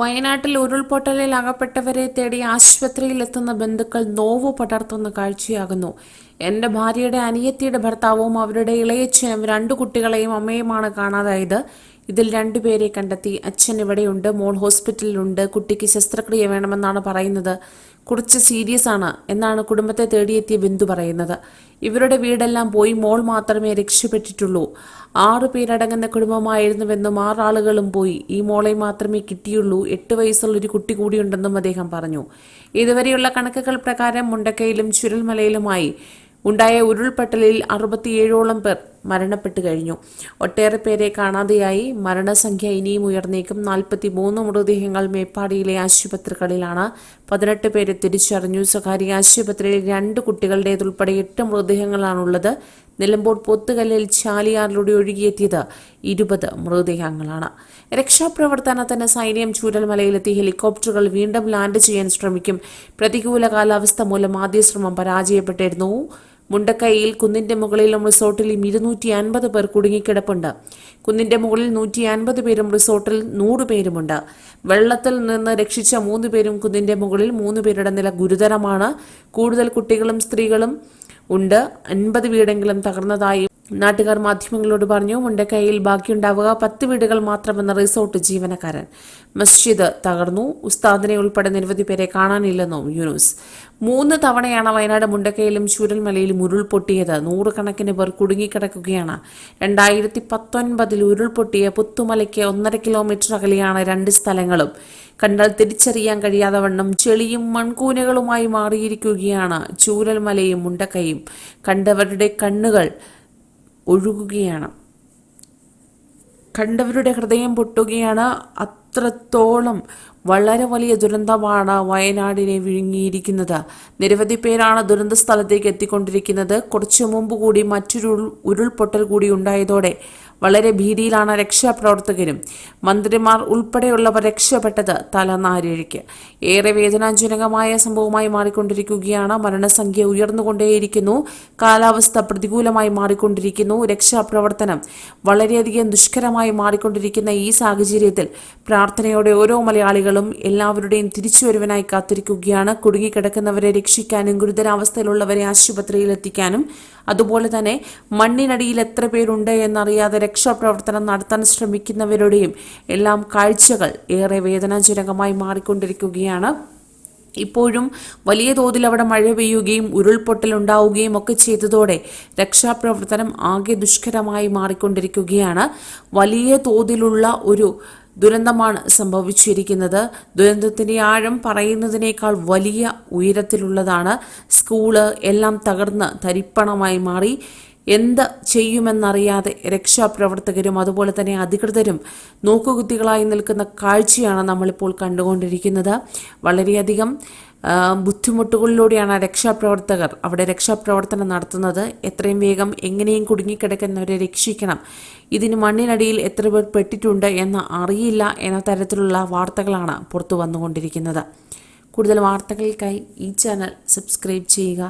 വയനാട്ടിൽ ഉരുൾപൊട്ടലിൽ അകപ്പെട്ടവരെ തേടി ആശുപത്രിയിലെത്തുന്ന ബന്ധുക്കൾ നോവ് പടർത്തുന്ന കാഴ്ചയാകുന്നു. എന്റെ ഭാര്യയുടെ അനിയത്തിയുടെ ഭർത്താവും അവരുടെ ഇളയച്ഛനും രണ്ടു കുട്ടികളെയും അമ്മയുമാണ് കാണാതായത്. ഇതിൽ രണ്ടുപേരെ കണ്ടെത്തി. അച്ഛൻ ഇവിടെയുണ്ട് മോൾ ഹോസ്പിറ്റലിലുണ്ട് കുട്ടിക്ക് ശസ്ത്രക്രിയ വേണമെന്നാണ് പറയുന്നത്. കുറച്ച് സീരിയസ് ആണ് എന്നാണ് കുടുംബത്തെ തേടിയെത്തിയ ബിന്ദു പറയുന്നത്. ഇവരുടെ വീടെല്ലാം പോയി മോൾ മാത്രമേ രക്ഷപ്പെട്ടിട്ടുള്ളൂ. ആറു പേരടങ്ങുന്ന കുടുംബമായിരുന്നുവെന്നും ആറാളുകളും പോയി. ഈ മോളെ മാത്രമേ കിട്ടിയുള്ളൂ. എട്ട് വയസ്സുള്ള ഒരു കുട്ടി കൂടിയുണ്ടെന്നും അദ്ദേഹം പറഞ്ഞു. ഇതുവരെയുള്ള കണക്കുകൾ പ്രകാരം മുണ്ടക്കയിലും ചുരൽമലയിലുമായി ഉണ്ടായ ഉരുൾപൊട്ടലിൽ അറുപത്തിയേഴോളം പേർ മരണപ്പെട്ടു കഴിഞ്ഞു. ഒട്ടേറെ പേരെ കാണാതെയായി മരണസംഖ്യ ഇനിയും ഉയർന്നേക്കും. നാൽപ്പത്തി മൂന്ന് മൃതദേഹങ്ങൾ മേപ്പാടിയിലെ ആശുപത്രികളിലാണ്. പതിനെട്ട് പേരെ തിരിച്ചറിഞ്ഞു. സ്വകാര്യ ആശുപത്രിയിൽ രണ്ട് കുട്ടികളുടേതുൾപ്പെടെ എട്ട് മൃതദേഹങ്ങളാണുള്ളത്. നിലമ്പൂർ പൊത്തുകല്ലിൽ ചാലിയാറിലൂടെ ഒഴുകിയെത്തിയത് ഇരുപത് മൃതദേഹങ്ങളാണ്. രക്ഷാപ്രവർത്തനത്തിന് സൈന്യം ചൂരൽമലയിലെത്തി. ഹെലികോപ്റ്ററുകൾ വീണ്ടും ലാൻഡ് ചെയ്യാൻ ശ്രമിക്കും. പ്രതികൂല കാലാവസ്ഥ മൂലം ആദ്യ ശ്രമം പരാജയപ്പെട്ടിരുന്നു. മുണ്ടക്കൈയിൽ കുന്നിന്റെ മുകളിലും റിസോർട്ടിലും ഇരുന്നൂറ്റി അൻപത് പേർ കുടുങ്ങിക്കിടപ്പുണ്ട്. കുന്നിന്റെ മുകളിൽ നൂറ്റി അൻപത് പേരും റിസോർട്ടിൽ നൂറ് പേരുമുണ്ട്. വെള്ളത്തിൽ നിന്ന് രക്ഷിച്ച മൂന്ന് പേരും കുന്നിന്റെ മുകളിൽ മൂന്ന് പേരുടെ നില ഗുരുതരമാണ്. കൂടുതൽ കുട്ടികളും സ്ത്രീകളും ഉണ്ട്. അൻപത് വീടെങ്കിലും തകർന്നതായി നാട്ടുകാർ മാധ്യമങ്ങളോട് പറഞ്ഞു മുണ്ടക്കൈയിൽ ബാക്കിയുണ്ടാവുക പത്ത് വീടുകൾ മാത്രമെന്ന റിസോർട്ട് ജീവനക്കാരൻ. മസ്ജിദ് തകർന്നു. ഉസ്താദിനെ ഉൾപ്പെടെ നിരവധി പേരെ കാണാനില്ലെന്നും യൂനുസ്. മൂന്ന് തവണയാണ് വയനാട് മുണ്ടക്കയിലും ചൂരൽമലയിലും ഉരുൾപൊട്ടിയത്. നൂറുകണക്കിന് പേർ കുടുങ്ങിക്കിടക്കുകയാണ്. രണ്ടായിരത്തി പത്തൊൻപതിൽ ഉരുൾപൊട്ടിയ പുത്തുമലയ്ക്ക് ഒന്നര കിലോമീറ്റർ അകലെയാണ് രണ്ട് സ്ഥലങ്ങളും. കണ്ടാൽ തിരിച്ചറിയാൻ കഴിയാതെ വണ്ണം ചെളിയും മൺകൂനകളുമായി മാറിയിരിക്കുകയാണ് ചൂരൽമലയും മുണ്ടക്കയും. കണ്ടവരുടെ കണ്ണുകൾ ഒഴുകുകയാണ്. കണ്ടവരുടെ ഹൃദയം പൊട്ടുകയാണ്. അത്രത്തോളം വളരെ വലിയ ദുരന്തമാണ് വയനാടിനെ വിഴുങ്ങിയിരിക്കുന്നത്. നിരവധി പേരാണ് ദുരന്ത സ്ഥലത്തേക്ക് എത്തിക്കൊണ്ടിരിക്കുന്നത്. കുറച്ചു മുമ്പ് കൂടി മറ്റൊരു ഉരുൾപൊട്ടൽ കൂടി ഉണ്ടായതോടെ വളരെ ഭീതിയിലാണ് രക്ഷാപ്രവർത്തകരും. മന്ത്രിമാർ ഉൾപ്പെടെയുള്ളവർ രക്ഷപ്പെട്ടത് തലനാരിഴയ്ക്ക്. ഏറെ വേദനാജനകമായ സംഭവമായി മാറിക്കൊണ്ടിരിക്കുകയാണ്. മരണസംഖ്യ ഉയർന്നുകൊണ്ടേയിരിക്കുന്നു. കാലാവസ്ഥ പ്രതികൂലമായി മാറിക്കൊണ്ടിരിക്കുന്നു. രക്ഷാപ്രവർത്തനം വളരെയധികം ദുഷ്കരമായി മാറിക്കൊണ്ടിരിക്കുന്ന ഈ സാഹചര്യത്തിൽ പ്രാർത്ഥനയോടെ ഓരോ മലയാളികളും എല്ലാവരുടെയും തിരിച്ചുവരവിനായി കാത്തിരിക്കുകയാണ്. കുടുങ്ങിക്കിടക്കുന്നവരെ രക്ഷിക്കാനും ഗുരുതരാവസ്ഥയിലുള്ളവരെ ആശുപത്രിയിൽ എത്തിക്കാനും അതുപോലെ തന്നെ മണ്ണിനടിയിൽ എത്ര പേരുണ്ട് എന്നറിയാതെ രക്ഷാപ്രവർത്തനം നടത്താൻ ശ്രമിക്കുന്നവരുടെയും എല്ലാം കാഴ്ചകൾ ഏറെ വേദനാജനകമായി മാറിക്കൊണ്ടിരിക്കുകയാണ്. ഇപ്പോഴും വലിയ തോതിൽ അവിടെ മഴ പെയ്യുകയും ഉരുൾപൊട്ടൽ ഉണ്ടാവുകയും ഒക്കെ ചെയ്തതോടെ രക്ഷാപ്രവർത്തനം ആകെ ദുഷ്കരമായി മാറിക്കൊണ്ടിരിക്കുകയാണ്. വലിയ തോതിലുള്ള ഒരു ദുരന്തമാണ് സംഭവിച്ചിരിക്കുന്നത്. ദുരന്തത്തിന്റെ ആഴം പറയുന്നതിനേക്കാൾ വലിയ ഉയരത്തിലുള്ളതാണ്. സ്കൂൾ എല്ലാം തകർന്ന് തരിപ്പണമായി മാറി. എന്ത് ചെയ്യുമെന്നറിയാതെ രക്ഷാപ്രവർത്തകരും അതുപോലെ തന്നെ അധികൃതരും നോക്കുകുത്തികളായി നിൽക്കുന്ന കാഴ്ചയാണ് നമ്മളിപ്പോൾ കണ്ടുകൊണ്ടിരിക്കുന്നത്. വളരെയധികം ബുദ്ധിമുട്ടുകളിലൂടെയാണ് രക്ഷാപ്രവർത്തകർ അവിടെ രക്ഷാപ്രവർത്തനം നടത്തുന്നത്. എത്രയും വേഗം എങ്ങനെയും കുടുങ്ങിക്കിടക്കുന്നവരെ രക്ഷിക്കണം. ഇതിന് മണ്ണിനടിയിൽ എത്ര പേർ പെട്ടിട്ടുണ്ട് എന്ന് അറിയില്ല എന്ന തരത്തിലുള്ള വാർത്തകളാണ് പുറത്തു വന്നുകൊണ്ടിരിക്കുന്നത്. കൂടുതൽ വാർത്തകൾക്കായി ഈ ചാനൽ സബ്സ്ക്രൈബ് ചെയ്യുക.